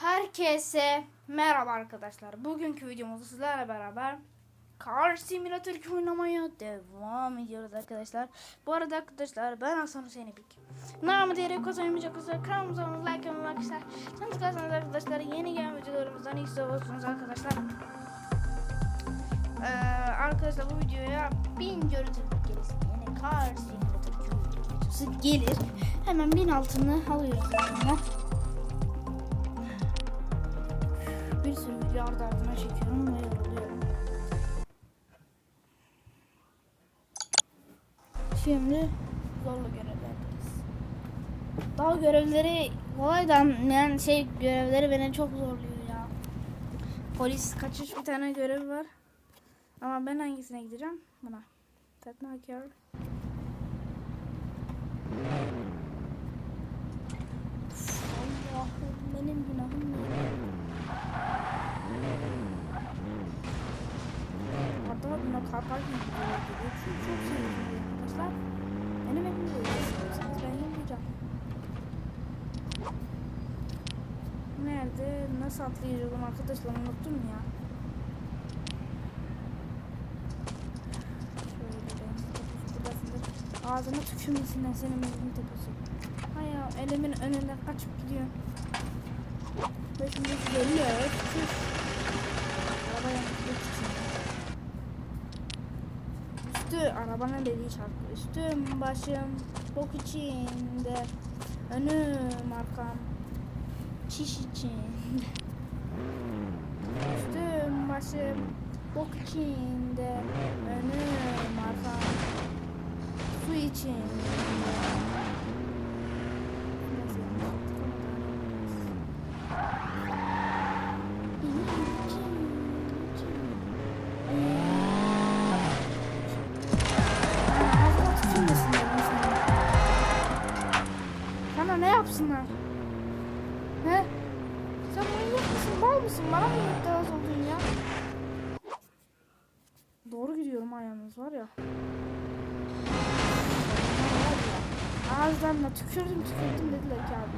Herkese merhaba arkadaşlar. Bugünkü videomuzda sizlerle beraber Car Simulator 2 oynamaya devam ediyoruz arkadaşlar. Bu arada arkadaşlar ben Hasan Hüseyin İpik. Namı diyerek kazanmayacak olsa kanalımıza abone like atmayı arkadaşlar. Sen tıklarsanız arkadaşlar yeni gelen videolarımızdan ilk olursunuz arkadaşlar. Ee, arkadaşlar bu videoya 1000 görüntü gelirse yeni Car Simulator 2 videosu gelir. Hemen 1000 altını alıyoruz arkadaşlar. Bir sürü video ardı ardına çekiyorum ve yoruluyorum. Şimdi zorlu görevlerdeyiz. Daha görevleri kolaydan yani şey görevleri beni çok zorluyor ya. Polis kaçış bir tane görev var. Ama ben hangisine gideceğim? Buna. Tatmakar. Allah'ım benim günahım ne? Hatta buna kar parking videoları geliyor. Çok çok sevdim arkadaşlar. Benim evimde de istiyorsanız ben yapacağım. Nerede? Nasıl atlayacağım arkadaşlar unuttum ya. Ağzına tükürmesinden senin evimin tepesi. Hay ya elimin önünden kaçıp gidiyor. Ve şimdi geliyor. Araba yanıklı için. Üstü arabanın dediği şarkı. Üstüm başım bok içinde. Önüm arkam çiş içinde. Üstüm başım bok içinde. Önüm arkam su içinde. Bana mı müptelas oldun ya? Doğru gidiyorum ha yalnız var ya. Ağızlarına tükürdüm tükürdüm dediler ki abi.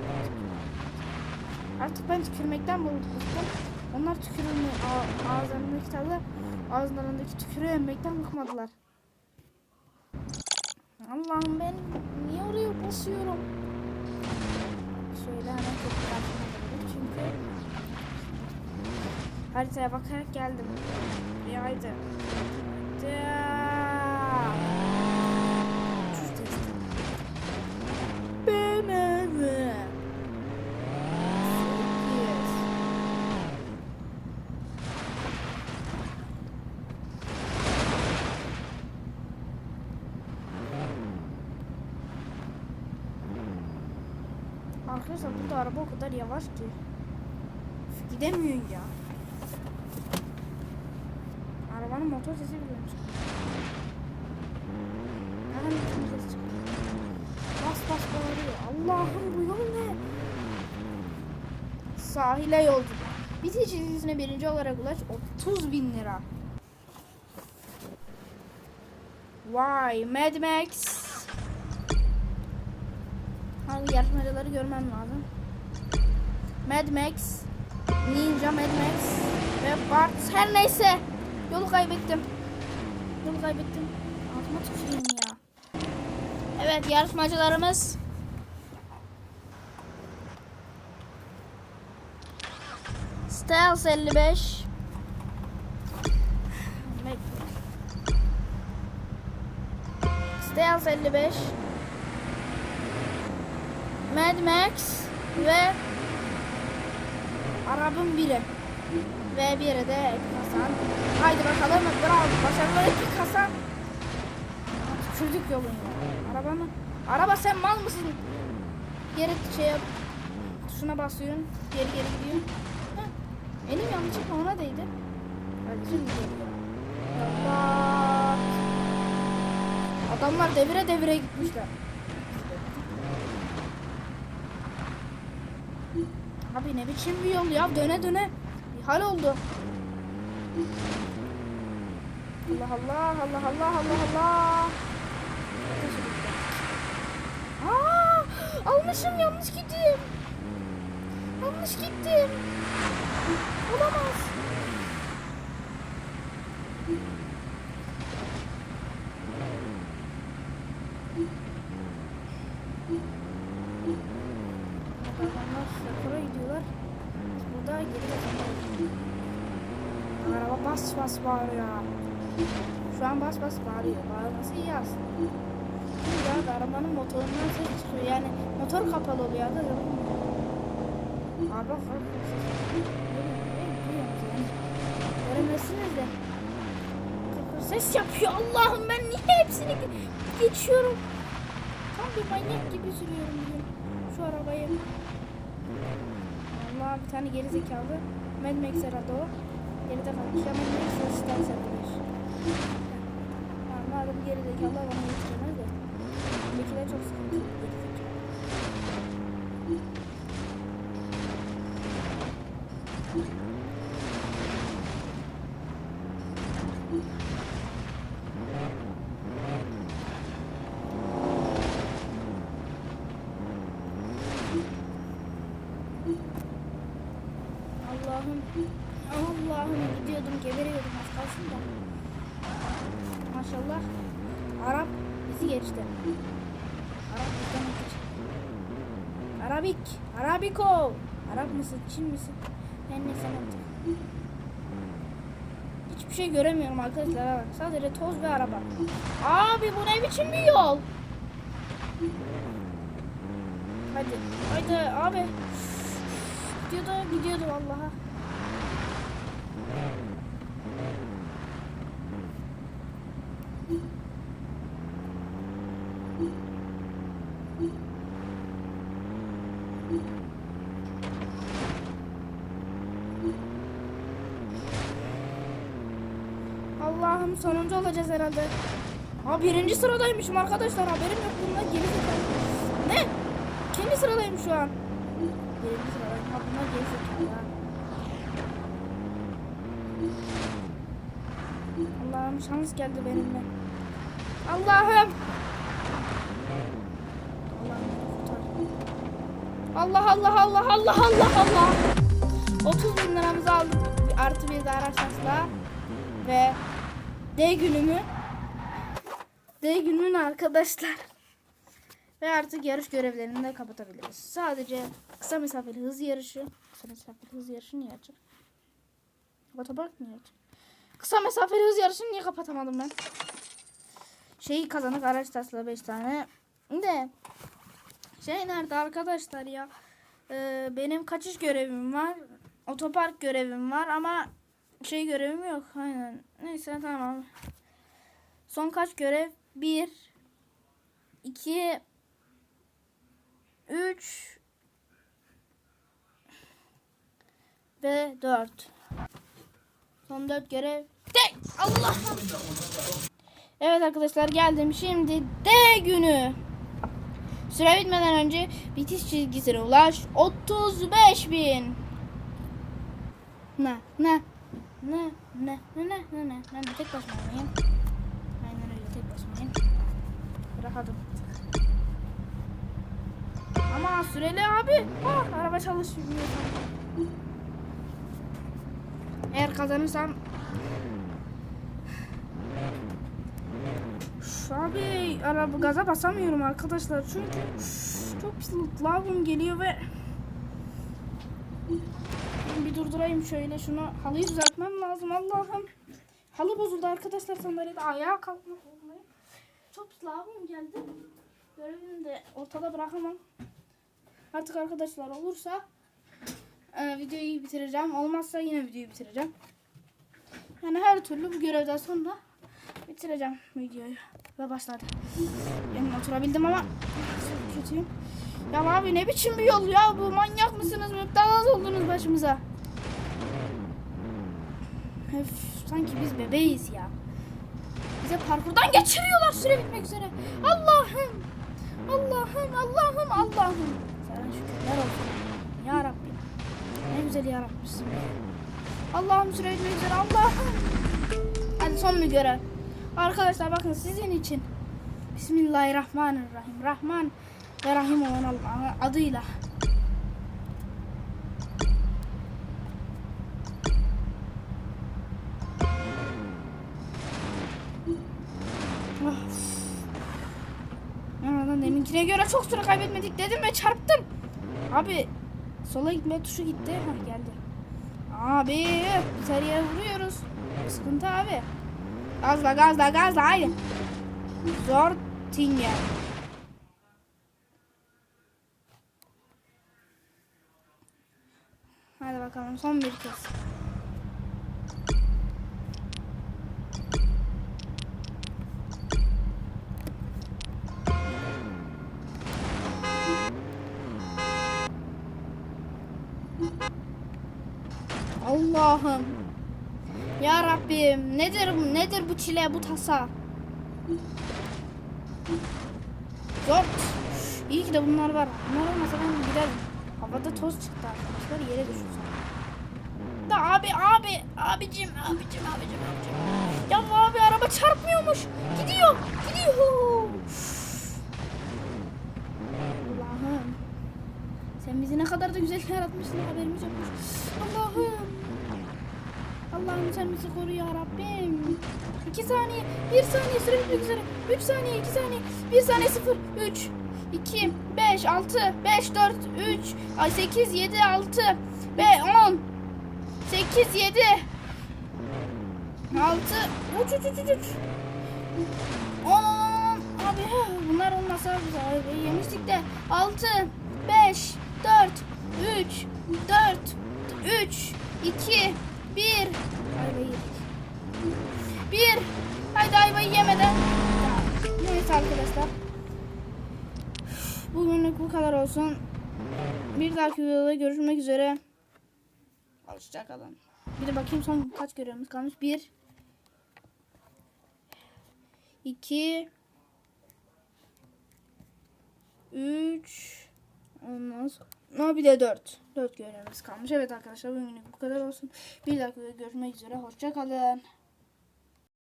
Artık ben tükürmekten bıktım. Onlar tükürümü ağızlarındaki tadı ağızlarındaki tükürüğü emmekten bıkmadılar. Allah'ım ben niye oraya basıyorum? Şöyle hemen köprü karşıma gelelim çünkü haritaya bakarak geldim. Bir haydi. Haydi. Arkadaşlar burada araba o kadar yavaş ki. Gidemiyor ya. Arabanın motor sesi biliyormuş. Hemen bir ses. Bas bas bağırıyor. Allah'ım bu yol ne? Sahile yolculuk. Bitiş çizgisine birinci olarak ulaş 30 bin lira. Vay Mad Max. Hangi yarışmacıları görmem lazım. Mad Max, Ninja Mad Max ve Bart her neyse. Yolu kaybettim. Yolu kaybettim. Altıma tüküreyim ya. Evet yarışmacılarımız. Stealth 55. Bekle. Stealth 55. Mad Max ve Arap'ın biri. Ve bir de Epik Hasan. Haydi bakalım. Bravo. Başarılı Epik Hasan. Tükürdük yolunu. Araba mı? Araba sen mal mısın? Geri şey yap. Tuşuna basıyorsun. Geri geri gidiyorsun. Heh. Elim yanlışlıkla ona değdi. Şimdi. Allah. Adamlar devire devire gitmişler. Abi ne biçim bir yol ya döne döne hal oldu. Allah Allah Allah Allah Allah Allah. Aa, almışım yanlış gittim. Yanlış gittim. Olamaz. Adamlar rekora gidiyorlar. Biz Burada geri kazanıyoruz. Araba bağırıyor. Şu an bas bas bağırıyor. Bağırması iyi aslında. Ya da arabanın motorundan ses çıkıyor. Yani motor kapalı oluyor da yapılmıyor. Abi bak bak. Göremezsiniz de. Kıkır Ses yapıyor. Allah'ım ben niye hepsini ge- geçiyorum? Tam bir manyak gibi sürüyorum bugün. Şu arabayı. Allah bir tane geri zekalı. Mad Max herhalde o. Geride kalmış. Mad Max ısıtan sevilir. Ama adam geri zekalı bana yetişemez de. Ötekiler çok sıkıntı. Geri zekalı. Allah'ım Allah'ım gidiyordum geberiyordum az kalsın da. Maşallah Arap bizi geçti. Arap bizden geçti. Arabik, Arabiko. Arap mısın, Çin misin? Ben ne sen artık. Hiçbir şey göremiyorum arkadaşlar. Sadece toz ve araba. Abi bu ne biçim bir yol? Hadi, haydi abi. Gidiyordu, gidiyordu vallahi. Allah'ım sonuncu olacağız herhalde. Ha birinci sıradaymışım arkadaşlar haberim yok bundan geri zekalı. Ne? İkinci sıradayım şu an. Birinci sıradayım ha bunlar geri ha. Allah'ım şans geldi benimle. Allah'ım beni kurtar. Allah Allah Allah Allah Allah Allah. 30 bin liramızı aldık artı bir de araç şansla ve D günümü D günümün arkadaşlar ve artık yarış görevlerini de kapatabiliriz. Sadece kısa mesafeli hız yarışı kısa mesafeli hız yarışı niye açık? Otopark niye açık? Kısa mesafeli hız yarışını niye kapatamadım ben? Şeyi kazanık araç tasla 5 tane. De şey nerede arkadaşlar ya? Ee, benim kaçış görevim var. Otopark görevim var ama şey görevim yok. Aynen. Neyse tamam. Son kaç görev? 1 2 3 ve 4. Son 4 görev. De Allah. Evet arkadaşlar geldim. Şimdi D günü. Süre bitmeden önce bitiş çizgisine ulaş. 35 bin. Ne ne ne ne ne ne ne ne de tek başıma oynayayım. Aynen öyle tek başımayım. Rahatım. Ama süreli abi. Ah, araba çalışmıyor. Eğer kazanırsam Üf, Abi araba gaza basamıyorum arkadaşlar çünkü çok pis geliyor ve bir durdurayım şöyle şunu halıyı düzeltmem lazım Allah'ım. Halı bozuldu arkadaşlar sandalyede ayağa kalkmak zorundayım. Çok pis geldi. Görevimi de ortada bırakamam. Artık arkadaşlar olursa e, videoyu bitireceğim. Olmazsa yine videoyu bitireceğim. Yani her türlü bu görevden sonra bitireceğim videoyu. Ve başladı. Yani oturabildim ama kötüyüm. Ya abi ne biçim bir yol ya bu manyak mısınız? Müptelas oldunuz başımıza. Öf, sanki biz bebeğiz ya. Bize parkurdan geçiriyorlar süre bitmek üzere. Allah'ım. Allah'ım Allah'ım Allah'ım. Sana şükürler olsun. Ya Rabbim. Ne güzel ya Rabbim. Allah'ım süre bitmek üzere Allah'ım. Hadi son bir görev. Arkadaşlar bakın sizin için Bismillahirrahmanirrahim. Rahman ve Rahim olan Allah'ın adıyla. Aradan deminkine göre çok süre kaybetmedik dedim ve çarptım. Abi sola gitme tuşu gitti. Ha geldi. Abi biz her vuruyoruz. Sıkıntı abi. Gazla gazla gazla haydi. Zor tinge. Hadi bakalım son bir kez. Allah'ım. Ya Rabbim nedir nedir bu çile bu tasa? Zor. İyi ki de bunlar var. Bunlar olmasa ben giderim. Havada toz çıktı arkadaşlar yere sonra. Da abi abi abicim abicim abicim abicim. Ya abi araba çarpmıyormuş. Gidiyor gidiyor. Allah'ım. Sen bizi ne kadar da güzel yaratmışsın haberimiz yokmuş. Allah'ım. Allah'ım sen bizi koru ya Rabbim. 2 saniye, 1 saniye süre bitmek üzere. 3 saniye, 2 saniye, 1 saniye 0, 3, 2, 5, 6, 5, 4, 3, 8, 7, 6, ve 10, 8, 7, 6, uç uç uç uç uç. 10, abi bunlar olmasa yemiştik de 6, 5, 4, 3, 4, 3, 2, 1. Ayvayı yedik. 1. Haydi ayvayı yemeden. Neyse arkadaşlar. Bugünlük bu kadar olsun. Bir dahaki videoda görüşmek üzere. Hoşçakalın. Bir de bakayım son kaç görevimiz kalmış. 1 2 3 Ondan sonra bir de 4. 4 görevimiz kalmış. Evet arkadaşlar bugünlük bu kadar olsun. Bir dakika görüşmek üzere. Hoşçakalın.